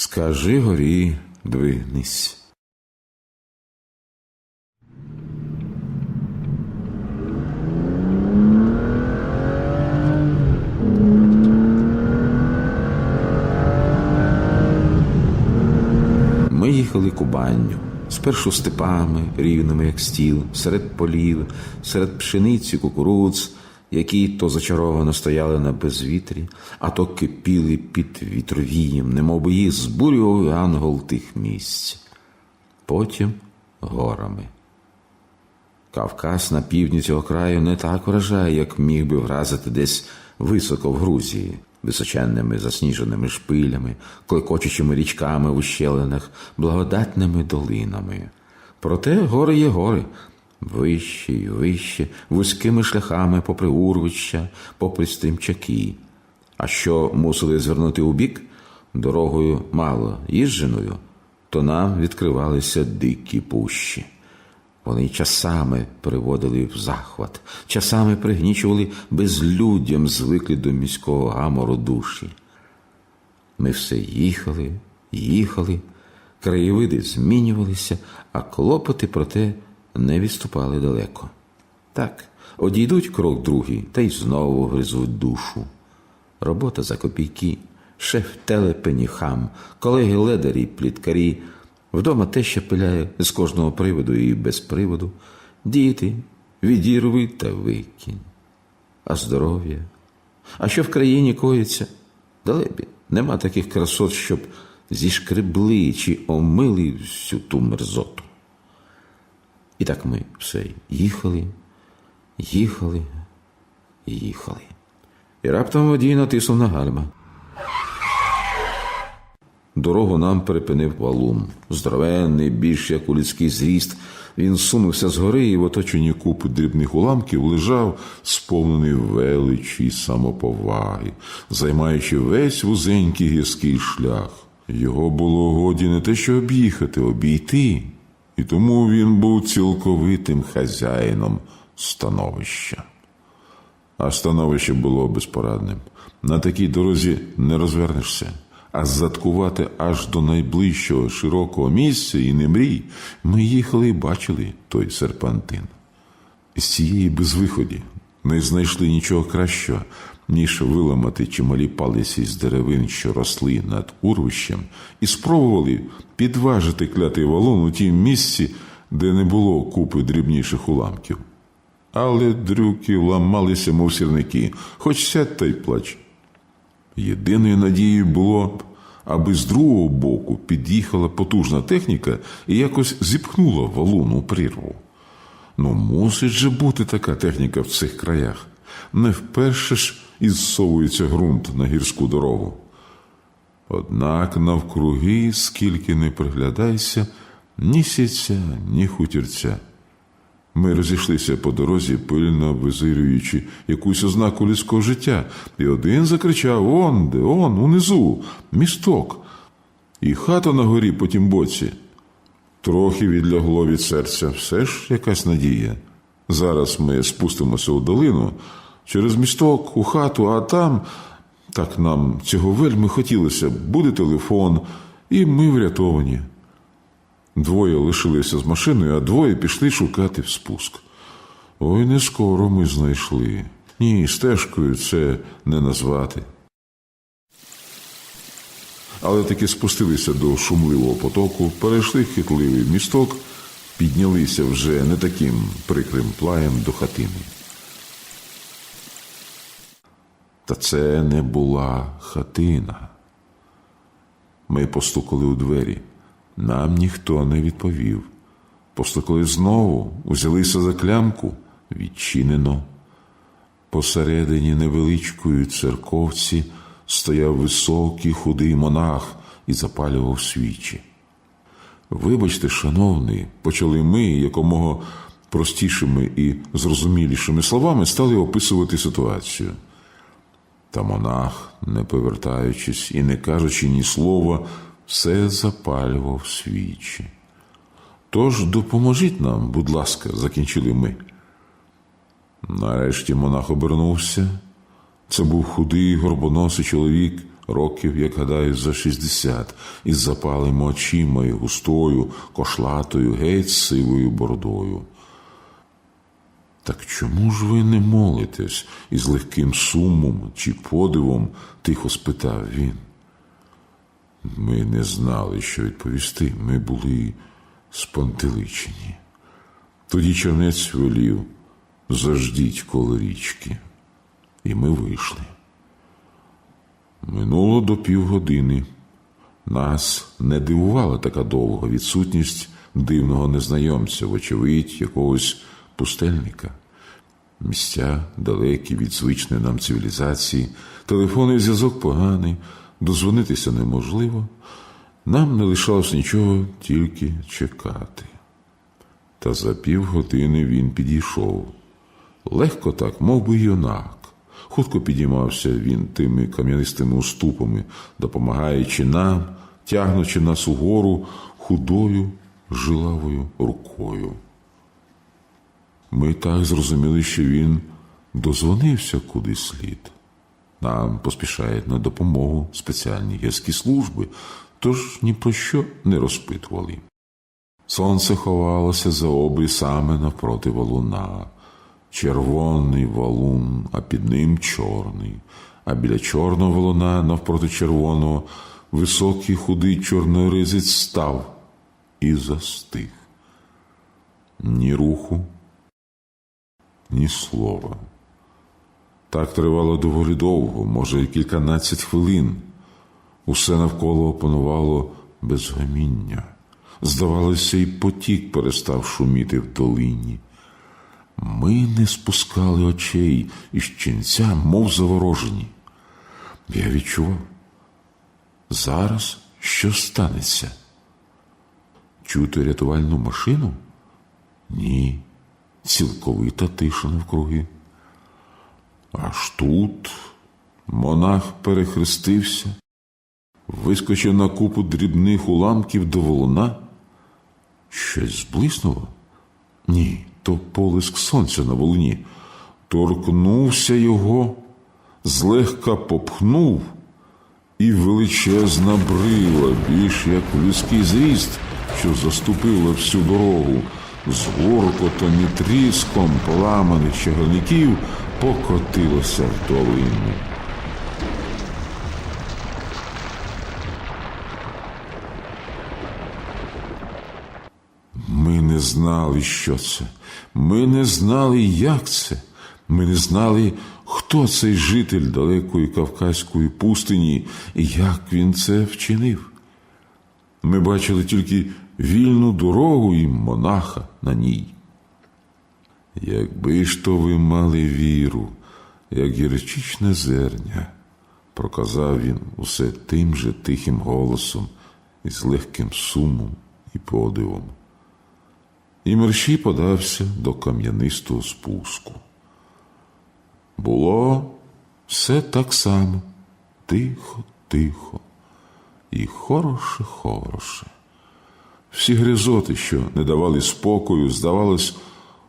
Скажи горі, двигнись. Ми їхали Кубанню, спершу степами, рівними, як стіл, серед полів, серед пшениці, кукурудз, які то зачаровано стояли на безвітрі, а то кипіли під вітровієм, немов би їх збурював ангел тих місць. Потім горами. Кавказ на півдні цього краю не так вражає, як міг би вразити десь високо в Грузії, височенними засніженими шпилями, клекочучими річками в ущелинах, благодатними долинами. Проте гори є гори, вищі й вище, вузькими шляхами попри урвища, попри стрімчаки. А що мусили звернути у бік дорогою мало їждженою, то нам відкривалися дикі пущі. Вони часами переводили в захват, часами пригнічували безлюддям звиклі до міського гамору душі. Ми все їхали, їхали, краєвиди змінювалися, а клопоти проте не відступали далеко. Так, одійдуть крок другий та й знову гризуть душу. Робота за копійки, шеф телепені хам, колеги ледарі, пліткарі. Вдома те, що пиляє з кожного приводу і без приводу. Діти, відірви та викинь. А здоров'я? А що в країні коїться? Далебі, нема таких красот, щоб зішкребли чи омили всю ту мерзоту. І так ми все їхали, їхали, їхали. І раптом водій натиснув на гальма. Дорогу нам перепинив валун. Здоровенний, більш як у людський зріст. Він сунувся згори і в оточенні купи дрібних уламків лежав, сповнений величі й самоповаги, займаючи весь вузенький гірський шлях. Його було годі не те, що об'їхати, обійти, і тому він був цілковитим хазяїном становища. А становище було безпорадним. На такій дорозі не розвернешся, а заткувати аж до найближчого широкого місця і не мрій. Ми їхали і бачили той серпантин. З цієї безвиході не знайшли нічого кращого, ніж виламати чималі палиці з деревин, що росли над урвищем, і спробували підважити клятий валун у тім місці, де не було купи дрібніших уламків. Але дрюки ламалися, мов сірники, хоч сядь та й плач. Єдиною надією було б, аби з другого боку під'їхала потужна техніка і якось зіпхнула валун у прірву. Ну, мусить же бути така техніка в цих краях. Не вперше ж ізсовується ґрунт на гірську дорогу. Однак навкруги, скільки не приглядайся, ні сіця, ні хутірця. Ми розійшлися по дорозі, пильно визирюючи якусь ознаку людського життя, і один закричав Он де, он, унизу, місток. І хата на горі по тім боці. Трохи відлягло від серця, все ж якась надія. Зараз ми спустимося у долину через місток, у хату, а там, так нам цього вельми хотілося, буде телефон, і ми врятовані. Двоє лишилися з машиною, а двоє пішли шукати в спуск. Ой, не скоро ми знайшли. Ні, стежкою це не назвати. Але таки спустилися до шумливого потоку, перейшли хитливий місток, піднялися вже не таким прикрим плаєм до хатини. Та це не була хатина. Ми постукали у двері. Нам ніхто не відповів. Постукали знову, узялися за клямку, відчинено. Посередині невеличкої церковці стояв високий худий монах і запалював свічі. Вибачте, шановний, почали ми якомога простішими і зрозумілішими словами стали описувати ситуацію. Та монах, не повертаючись і не кажучи ні слова, все запалював свічі. Тож допоможіть нам, будь ласка, закінчили ми. Нарешті монах обернувся. Це був худий горбоносий чоловік років, як гадаю, за 60, із запалими очима і густою, кошлатою, геть сивою бородою. Так чому ж ви не молитесь? із легким сумом чи подивом тихо спитав він. Ми не знали, що відповісти. Ми були спантеличені. Тоді чернець велів заждіть коло річки. І ми вийшли. Минуло до півгодини. Нас не дивувала така довга відсутність дивного незнайомця, вочевидь, якогось пустельника. Місця далекі від звичної нам цивілізації, телефонний зв'язок поганий, дозвонитися неможливо. Нам не лишалось нічого, тільки чекати. Та за півгодини він підійшов. Легко так, мов би юнак. Хутко підіймався він тими кам'янистими уступами, допомагаючи нам, тягнучи нас угору худою жилавою рукою. Ми так зрозуміли, що він дозвонився куди слід. Нам поспішають на допомогу спеціальні гірські служби, тож ні про що не розпитували. Сонце ховалося за обрій саме навпроти валуна. Червоний валун, а під ним чорний, а біля чорного валуна, навпроти червоного, високий худий чорноризець став і застиг. Ні руху, ні слова. Так тривало доволі довго, може, кільканадцять хвилин. Усе навколо опанувало безгаміння. Здавалося, і потік перестав шуміти в долині. Ми не спускали очей із ченця, мов заворожені. Я відчував. Зараз що станеться? Чути рятувальну машину? Ні, цілковита тиша навкруги. Аж тут монах перехрестився, вискочив на купу дрібних уламків до волона. Щось зблиснуло? Ні, то полиск сонця на волині. Торкнувся його, злегка попхнув, і величезна брила, більш як людський зріст, що заступила всю дорогу, з горкотом і тріском поламаних чагарників покотилася в долину. Ми не знали, що це. Ми не знали, як це. Ми не знали, хто цей житель далекої Кавказької пустині і як він це вчинив. Ми бачили тільки вільну дорогу і монаха на ній. Якби ж то ви мали віру, як гірчичне зерня, проказав він усе тим же тихим голосом із легким сумом і подивом. І мерщій подався до кам'янистого спуску. Було все так само, тихо, тихо і хороше, хороше. Всі гризоти, що не давали спокою, здавалось,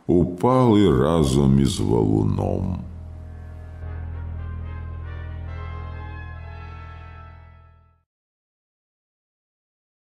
упали разом із валуном.